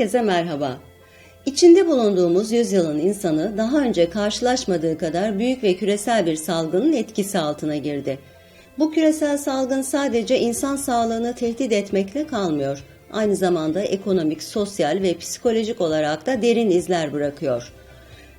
Herkese merhaba. İçinde bulunduğumuz yüzyılın insanı daha önce karşılaşmadığı kadar büyük ve küresel bir salgının etkisi altına girdi. Bu küresel salgın sadece insan sağlığını tehdit etmekle kalmıyor. Aynı zamanda ekonomik, sosyal ve psikolojik olarak da derin izler bırakıyor.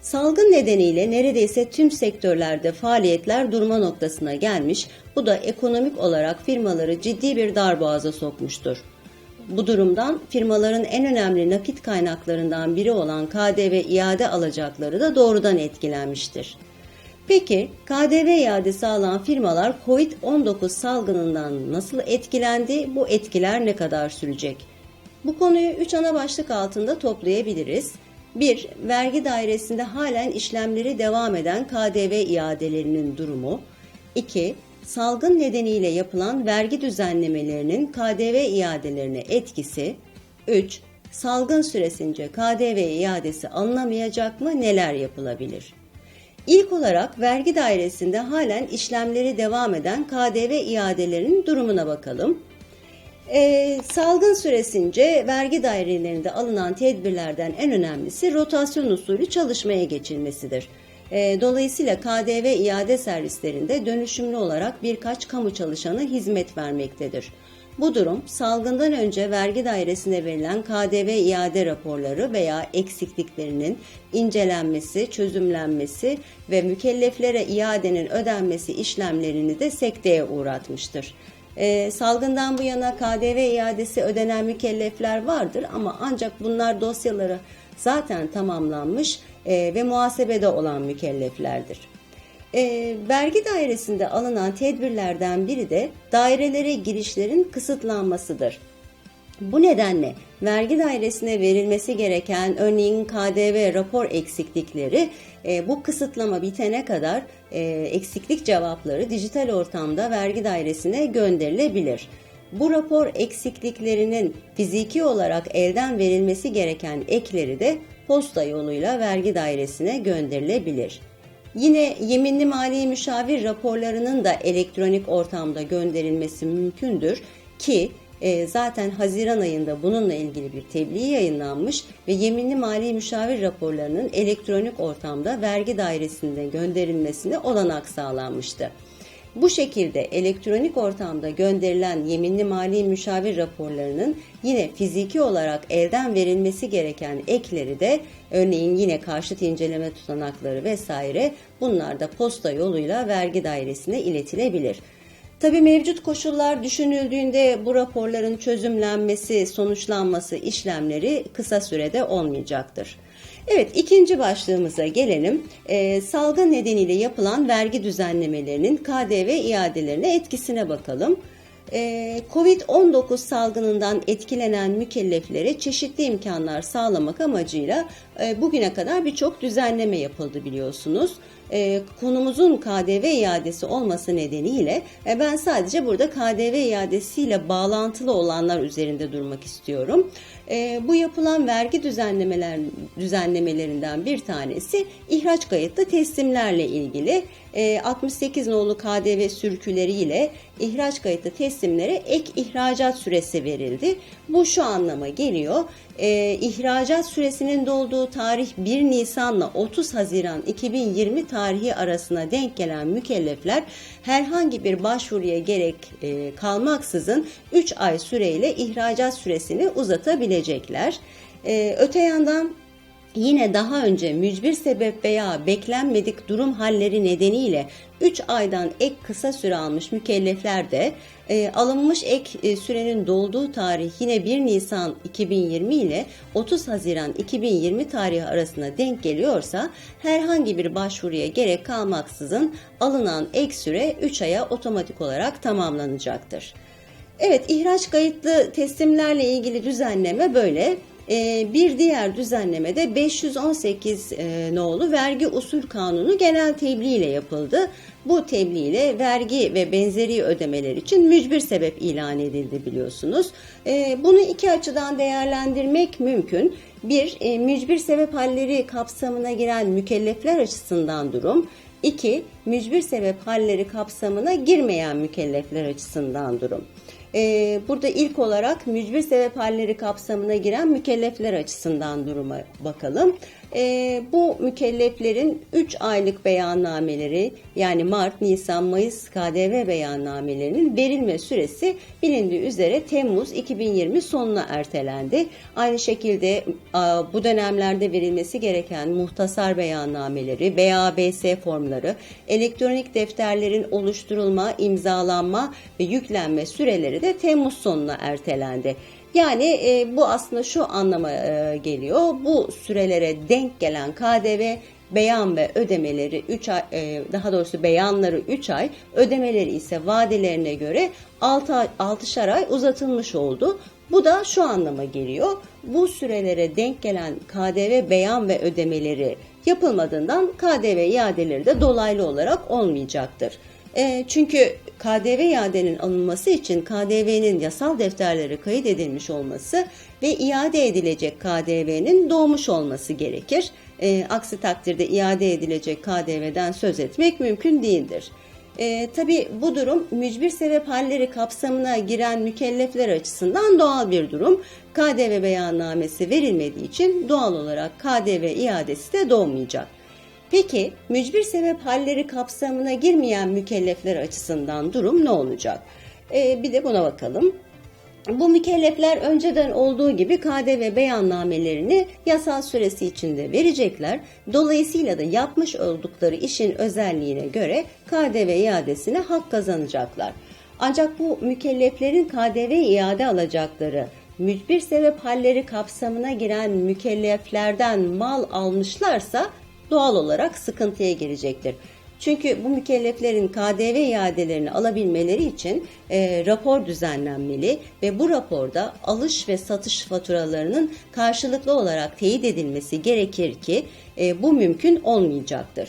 Salgın nedeniyle neredeyse tüm sektörlerde faaliyetler durma noktasına gelmiş, bu da ekonomik olarak firmaları ciddi bir darboğaza sokmuştur. Bu durumdan firmaların en önemli nakit kaynaklarından biri olan KDV iade alacakları da doğrudan etkilenmiştir. Peki KDV iadesi alan firmalar COVID-19 salgınından nasıl etkilendi? Bu etkiler ne kadar sürecek? Bu konuyu 3 ana başlık altında toplayabiliriz. 1. Vergi dairesinde halen işlemleri devam eden KDV iadelerinin durumu. 2 salgın nedeniyle yapılan vergi düzenlemelerinin KDV iadelerine etkisi. 3. Salgın süresince KDV iadesi alınamayacak mı? Neler yapılabilir? İlk olarak vergi dairesinde halen işlemleri devam eden KDV iadelerinin durumuna bakalım. Ee, salgın süresince vergi dairelerinde alınan tedbirlerden en önemlisi rotasyon usulü çalışmaya geçilmesidir. E, dolayısıyla KDV iade servislerinde dönüşümlü olarak birkaç kamu çalışanı hizmet vermektedir. Bu durum salgından önce vergi dairesine verilen KDV iade raporları veya eksikliklerinin incelenmesi, çözümlenmesi ve mükelleflere iadenin ödenmesi işlemlerini de sekteye uğratmıştır. Ee, salgından bu yana KDV iadesi ödenen mükellefler vardır ama ancak bunlar dosyaları zaten tamamlanmış e, ve muhasebede olan mükelleflerdir. E, vergi dairesinde alınan tedbirlerden biri de dairelere girişlerin kısıtlanmasıdır. Bu nedenle vergi dairesine verilmesi gereken örneğin KDV rapor eksiklikleri e, bu kısıtlama bitene kadar e, eksiklik cevapları dijital ortamda vergi dairesine gönderilebilir. Bu rapor eksikliklerinin fiziki olarak elden verilmesi gereken ekleri de posta yoluyla vergi dairesine gönderilebilir. Yine yeminli mali müşavir raporlarının da elektronik ortamda gönderilmesi mümkündür ki e, zaten Haziran ayında bununla ilgili bir tebliğ yayınlanmış ve yeminli mali müşavir raporlarının elektronik ortamda vergi dairesinde gönderilmesine olanak sağlanmıştı. Bu şekilde elektronik ortamda gönderilen yeminli mali müşavir raporlarının yine fiziki olarak elden verilmesi gereken ekleri de örneğin yine karşıt inceleme tutanakları vesaire bunlar da posta yoluyla vergi dairesine iletilebilir. Tabi mevcut koşullar düşünüldüğünde bu raporların çözümlenmesi, sonuçlanması işlemleri kısa sürede olmayacaktır. Evet ikinci başlığımıza gelelim. Ee, salgın nedeniyle yapılan vergi düzenlemelerinin KDV iadelerine etkisine bakalım. Ee, Covid-19 salgınından etkilenen mükelleflere çeşitli imkanlar sağlamak amacıyla e, bugüne kadar birçok düzenleme yapıldı biliyorsunuz. E, konumuzun KDV iadesi olması nedeniyle e, ben sadece burada KDV iadesiyle bağlantılı olanlar üzerinde durmak istiyorum. Bu yapılan vergi düzenlemeler düzenlemelerinden bir tanesi ihraç kayıtlı teslimlerle ilgili 68 nolu KDV sürküleriyle ihraç kayıtlı teslimlere ek ihracat süresi verildi. Bu şu anlama geliyor e, ihracat süresinin dolduğu tarih 1 Nisan ile 30 Haziran 2020 tarihi arasına denk gelen mükellefler herhangi bir başvuruya gerek e, kalmaksızın 3 ay süreyle ihracat süresini uzatabilecekler. E, öte yandan Yine daha önce mücbir sebep veya beklenmedik durum halleri nedeniyle 3 aydan ek kısa süre almış mükellefler de e, alınmış ek e, sürenin dolduğu tarih yine 1 Nisan 2020 ile 30 Haziran 2020 tarihi arasında denk geliyorsa herhangi bir başvuruya gerek kalmaksızın alınan ek süre 3 aya otomatik olarak tamamlanacaktır. Evet ihraç kayıtlı teslimlerle ilgili düzenleme böyle. Ee, bir diğer düzenlemede 518 e, nolu vergi usul kanunu genel tebliğ ile yapıldı. Bu tebliğ ile vergi ve benzeri ödemeler için mücbir sebep ilan edildi biliyorsunuz. Ee, bunu iki açıdan değerlendirmek mümkün. Bir, e, mücbir sebep halleri kapsamına giren mükellefler açısından durum. 2. Mücbir sebep halleri kapsamına girmeyen mükellefler açısından durum. Ee, burada ilk olarak mücbir sebep halleri kapsamına giren mükellefler açısından duruma bakalım. Ee, bu mükelleflerin 3 aylık beyannameleri yani Mart, Nisan, Mayıs KDV beyannamelerinin verilme süresi bilindiği üzere Temmuz 2020 sonuna ertelendi. Aynı şekilde bu dönemlerde verilmesi gereken muhtasar beyannameleri, BABS formları, elektronik defterlerin oluşturulma, imzalanma ve yüklenme süreleri de Temmuz sonuna ertelendi. Yani e, bu aslında şu anlama e, geliyor. Bu sürelere denk gelen KDV beyan ve ödemeleri 3 ay e, daha doğrusu beyanları 3 ay, ödemeleri ise vadelerine göre 6 6'şar ay uzatılmış oldu. Bu da şu anlama geliyor. Bu sürelere denk gelen KDV beyan ve ödemeleri yapılmadığından KDV iadeleri de dolaylı olarak olmayacaktır. E, çünkü KDV iadenin alınması için KDV'nin yasal defterlere kayıt edilmiş olması ve iade edilecek KDV'nin doğmuş olması gerekir. E, aksi takdirde iade edilecek KDV'den söz etmek mümkün değildir. E, Tabi bu durum mücbir sebep halleri kapsamına giren mükellefler açısından doğal bir durum. KDV beyannamesi verilmediği için doğal olarak KDV iadesi de doğmayacak. Peki mücbir sebep halleri kapsamına girmeyen mükellefler açısından durum ne olacak? Ee, bir de buna bakalım. Bu mükellefler önceden olduğu gibi KDV beyannamelerini yasal süresi içinde verecekler. Dolayısıyla da yapmış oldukları işin özelliğine göre KDV iadesine hak kazanacaklar. Ancak bu mükelleflerin KDV iade alacakları mücbir sebep halleri kapsamına giren mükelleflerden mal almışlarsa doğal olarak sıkıntıya girecektir. Çünkü bu mükelleflerin KDV iadelerini alabilmeleri için e, rapor düzenlenmeli ve bu raporda alış ve satış faturalarının karşılıklı olarak teyit edilmesi gerekir ki e, bu mümkün olmayacaktır.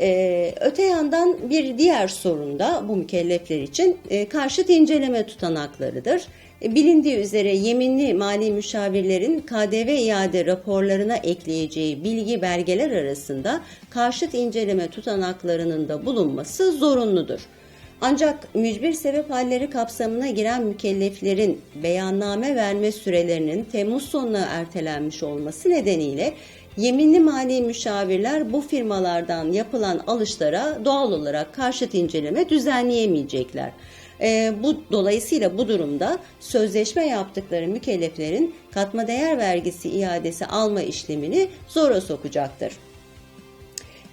Ee, öte yandan bir diğer sorun da bu mükellefler için e, karşıt inceleme tutanaklarıdır. E, bilindiği üzere yeminli mali müşavirlerin KDV iade raporlarına ekleyeceği bilgi belgeler arasında karşıt inceleme tutanaklarının da bulunması zorunludur. Ancak mücbir sebep halleri kapsamına giren mükelleflerin beyanname verme sürelerinin Temmuz sonuna ertelenmiş olması nedeniyle yeminli mali müşavirler bu firmalardan yapılan alışlara doğal olarak karşıt inceleme düzenleyemeyecekler. E, bu dolayısıyla bu durumda sözleşme yaptıkları mükelleflerin katma değer vergisi iadesi alma işlemini zora sokacaktır.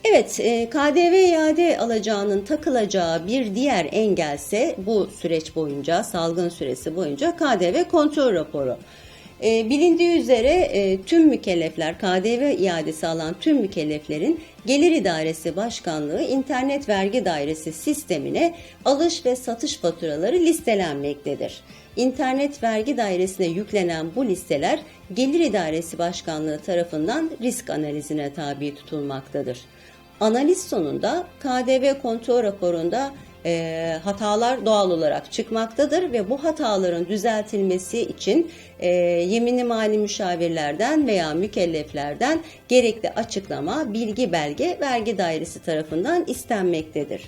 Evet, e, KDV iade alacağının takılacağı bir diğer engelse bu süreç boyunca, salgın süresi boyunca KDV kontrol raporu. E, bilindiği üzere e, tüm mükellefler, KDV iadesi alan tüm mükelleflerin Gelir İdaresi Başkanlığı İnternet Vergi Dairesi sistemine alış ve satış faturaları listelenmektedir. İnternet Vergi Dairesi'ne yüklenen bu listeler Gelir İdaresi Başkanlığı tarafından risk analizine tabi tutulmaktadır. Analiz sonunda KDV kontrol raporunda e, hatalar doğal olarak çıkmaktadır ve bu hataların düzeltilmesi için e, yeminli mali müşavirlerden veya mükelleflerden gerekli açıklama, bilgi belge vergi dairesi tarafından istenmektedir.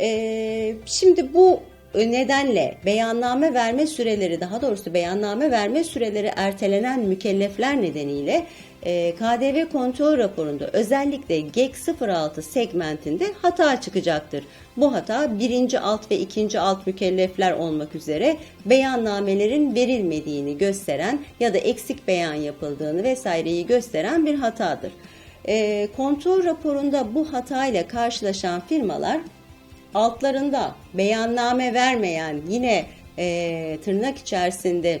E, şimdi bu nedenle beyanname verme süreleri daha doğrusu beyanname verme süreleri ertelenen mükellefler nedeniyle e, KDV kontrol raporunda özellikle GEK 06 segmentinde hata çıkacaktır. Bu hata birinci alt ve ikinci alt mükellefler olmak üzere beyannamelerin verilmediğini gösteren ya da eksik beyan yapıldığını vesaireyi gösteren bir hatadır. E, kontrol raporunda bu hatayla karşılaşan firmalar altlarında beyanname vermeyen yine e, tırnak içerisinde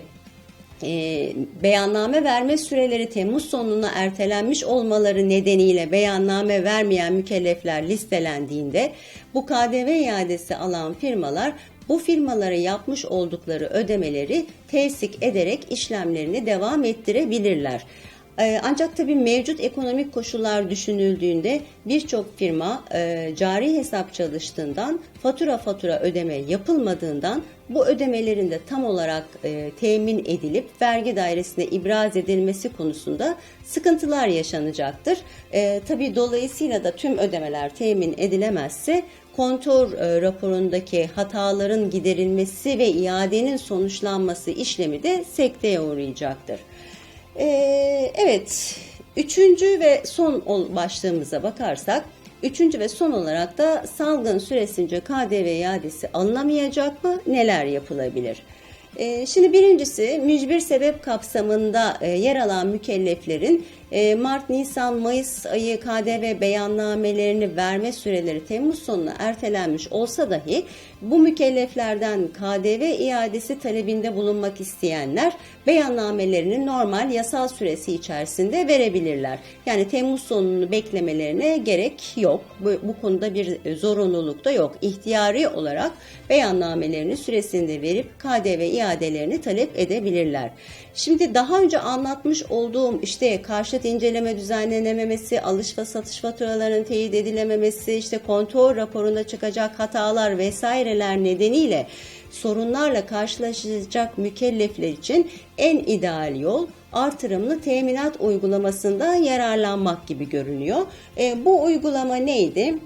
e, beyanname verme süreleri Temmuz sonuna ertelenmiş olmaları nedeniyle beyanname vermeyen mükellefler listelendiğinde bu KDV iadesi alan firmalar bu firmalara yapmış oldukları ödemeleri tesik ederek işlemlerini devam ettirebilirler. E, ancak tabii mevcut ekonomik koşullar düşünüldüğünde birçok firma e, cari hesap çalıştığından fatura fatura ödeme yapılmadığından bu ödemelerin de tam olarak e, temin edilip vergi dairesine ibraz edilmesi konusunda sıkıntılar yaşanacaktır. E, tabii dolayısıyla da tüm ödemeler temin edilemezse kontor raporundaki hataların giderilmesi ve iadenin sonuçlanması işlemi de sekteye uğrayacaktır. E, evet, üçüncü ve son başlığımıza bakarsak, üçüncü ve son olarak da salgın süresince KDV iadesi alınamayacak mı? Neler yapılabilir? E, şimdi birincisi mücbir sebep kapsamında e, yer alan mükelleflerin Mart, Nisan, Mayıs ayı KDV beyannamelerini verme süreleri Temmuz sonuna ertelenmiş olsa dahi bu mükelleflerden KDV iadesi talebinde bulunmak isteyenler beyannamelerini normal yasal süresi içerisinde verebilirler. Yani Temmuz sonunu beklemelerine gerek yok. Bu, bu konuda bir zorunluluk da yok. İhtiyari olarak beyannamelerini süresinde verip KDV iadelerini talep edebilirler. Şimdi daha önce anlatmış olduğum işte karşıt inceleme düzenlenememesi, alış ve satış faturalarının teyit edilememesi, işte kontrol raporunda çıkacak hatalar vesaireler nedeniyle sorunlarla karşılaşacak mükellefler için en ideal yol artırımlı teminat uygulamasında yararlanmak gibi görünüyor. E, bu uygulama neydi?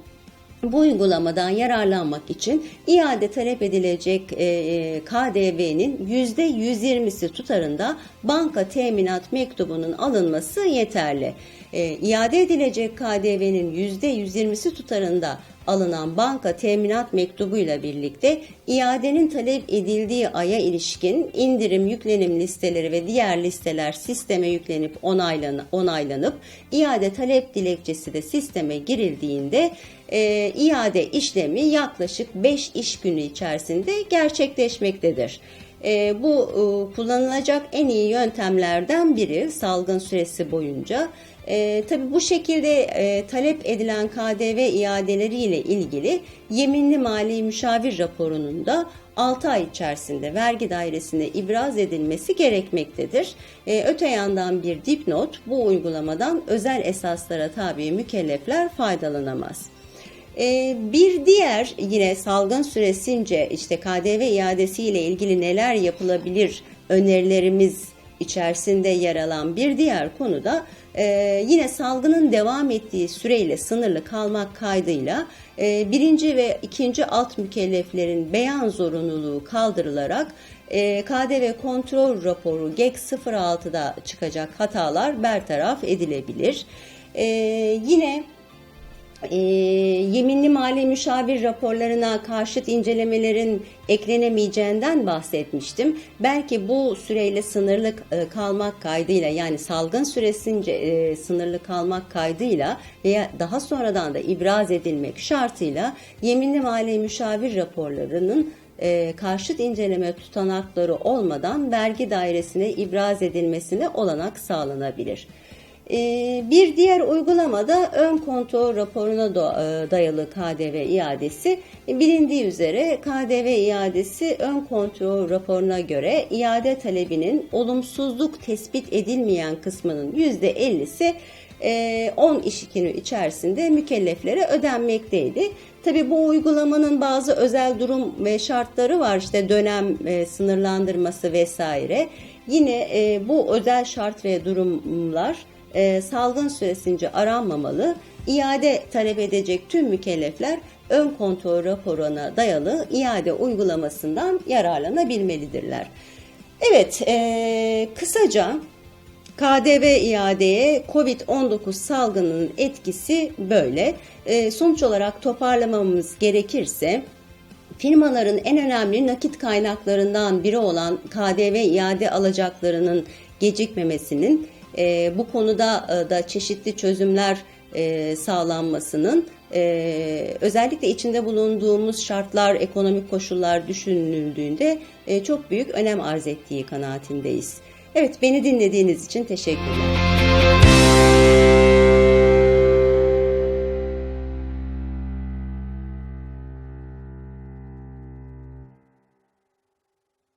Bu uygulamadan yararlanmak için iade talep edilecek e, KDV'nin %120'si tutarında banka teminat mektubunun alınması yeterli. E, iade edilecek KDV'nin %120'si tutarında alınan banka teminat mektubuyla birlikte iadenin talep edildiği aya ilişkin indirim yüklenim listeleri ve diğer listeler sisteme yüklenip onaylanıp, onaylanıp iade talep dilekçesi de sisteme girildiğinde e, iade işlemi yaklaşık 5 iş günü içerisinde gerçekleşmektedir. E, bu e, kullanılacak en iyi yöntemlerden biri salgın süresi boyunca. E, tabii bu şekilde e, talep edilen KDV iadeleriyle ilgili yeminli mali müşavir raporunun da 6 ay içerisinde vergi dairesine ibraz edilmesi gerekmektedir. E, öte yandan bir dipnot bu uygulamadan özel esaslara tabi mükellefler faydalanamaz. Ee, bir diğer yine salgın süresince işte KDV iadesi ile ilgili neler yapılabilir önerilerimiz içerisinde yer alan bir diğer konu da e, yine salgının devam ettiği süreyle sınırlı kalmak kaydıyla e, birinci ve ikinci alt mükelleflerin beyan zorunluluğu kaldırılarak e, KDV kontrol raporu GEK 06'da çıkacak hatalar bertaraf edilebilir. Yine e, yeminli mali müşavir raporlarına karşıt incelemelerin eklenemeyeceğinden bahsetmiştim. Belki bu süreyle sınırlı e, kalmak kaydıyla yani salgın süresince e, sınırlı kalmak kaydıyla veya daha sonradan da ibraz edilmek şartıyla yeminli mali müşavir raporlarının e, karşıt inceleme tutanakları olmadan vergi dairesine ibraz edilmesine olanak sağlanabilir. Ee, bir diğer uygulamada ön kontrol raporuna e, dayalı KDV iadesi. Bilindiği üzere KDV iadesi ön kontrol raporuna göre iade talebinin olumsuzluk tespit edilmeyen kısmının %50'si 10 e, iş günü içerisinde mükelleflere ödenmekteydi. Tabi bu uygulamanın bazı özel durum ve şartları var işte dönem e, sınırlandırması vesaire. Yine bu özel şart ve durumlar e, salgın süresince aranmamalı, iade talep edecek tüm mükellefler ön kontrol raporuna dayalı iade uygulamasından yararlanabilmelidirler. Evet, e, kısaca KDV iadeye COVID-19 salgının etkisi böyle. E, sonuç olarak toparlamamız gerekirse firmaların en önemli nakit kaynaklarından biri olan KDV iade alacaklarının gecikmemesinin e, bu konuda e, da çeşitli çözümler e, sağlanmasının e, özellikle içinde bulunduğumuz şartlar, ekonomik koşullar düşünüldüğünde e, çok büyük önem arz ettiği kanaatindeyiz. Evet, beni dinlediğiniz için teşekkürler.